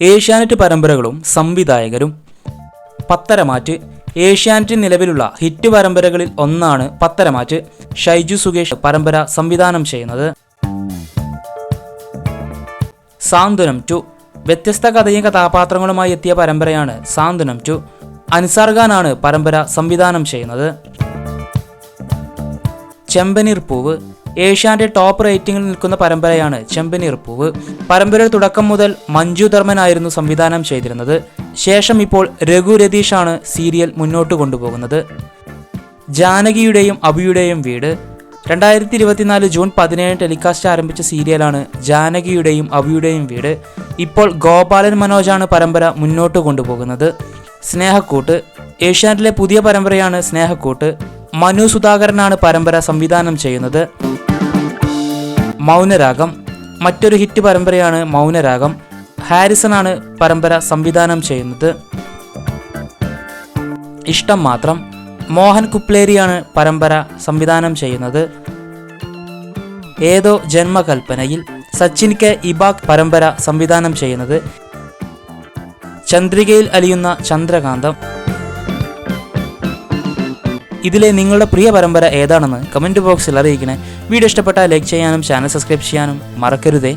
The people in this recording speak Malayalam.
ഏഷ്യാനെറ്റ് പരമ്പരകളും സംവിധായകരും. പത്തരമാറ്റ് ഏഷ്യാനെറ്റിൽ നിലവിലുള്ള ഹിറ്റ് പരമ്പരകളിൽ ഒന്നാണ് പത്തരമാറ്റ് ഷൈജു സുകേഷ് പരമ്പര സംവിധാനം ചെയ്യുന്നത്. സാന്ത്വനം ടു വ്യത്യസ്ത കഥയും കഥാപാത്രങ്ങളുമായി എത്തിയ പരമ്പരയാണ് സാന്ത്വനം ടു. അൻസാർ ഖാനാണ് പരമ്പര സംവിധാനം ചെയ്യുന്നത്. ചെമ്പനീർ പൂവ് ഏഷ്യാന്റെ ടോപ്പ് റേറ്റിംഗിൽ നിൽക്കുന്ന പരമ്പരയാണ് ചെമ്പനീർ പൂവ് പരമ്പരയുടെ തുടക്കം മുതൽ മഞ്ജു ധർമ്മനായിരുന്നു സംവിധാനം ചെയ്തിരുന്നത്. ശേഷം ഇപ്പോൾ രഘു രതീഷാണ് സീരിയൽ മുന്നോട്ട് കൊണ്ടുപോകുന്നത്. ജാനകിയുടെയും അബിയുടെയും വീട്. രണ്ടായിരത്തി ഇരുപത്തിനാല് ജൂൺ പതിനേഴ് ടെലികാസ്റ്റ് ആരംഭിച്ച സീരിയലാണ് ജാനകിയുടെയും അബിയുടെയും വീട്. ഇപ്പോൾ ഗോപാലൻ മനോജാണ് പരമ്പര മുന്നോട്ട് കൊണ്ടുപോകുന്നത്. സ്നേഹക്കൂട്ട്. ഏഷ്യാനെറ്റിലെ പുതിയ പരമ്പരയാണ് സ്നേഹക്കൂട്ട്. മനു സുധാകരനാണ് പരമ്പര സംവിധാനം ചെയ്യുന്നത്. മൗനരാഗം. മറ്റൊരു ഹിറ്റ് പരമ്പരയാണ് മൗനരാഗം. ഹാരിസണാണ് പരമ്പര സംവിധാനം ചെയ്യുന്നത്. ഇഷ്ടം മാത്രം. മോഹൻ കുപ്ലേരിയാണ് പരമ്പര സംവിധാനം ചെയ്യുന്നത്. ഏതോ ജന്മകൽപ്പനയിൽ സച്ചിൻ കെ ഇബാഗ് പരമ്പര സംവിധാനം ചെയ്യുന്നത്. ചന്ദ്രികയിൽ അലിയുന്ന ചന്ദ്രകാന്തം. ഇതിലെ നിങ്ങളുടെ പ്രിയ പരമ്പര ഏതാണെന്ന് കമന്റ് ബോക്സിൽ അറിയിക്കണേ. വീഡിയോ ഇഷ്ടപ്പെട്ടാൽ ലൈക്ക് ചെയ്യാനും ചാനൽ സബ്സ്ക്രൈബ് ചെയ്യാനും മറക്കരുതേ.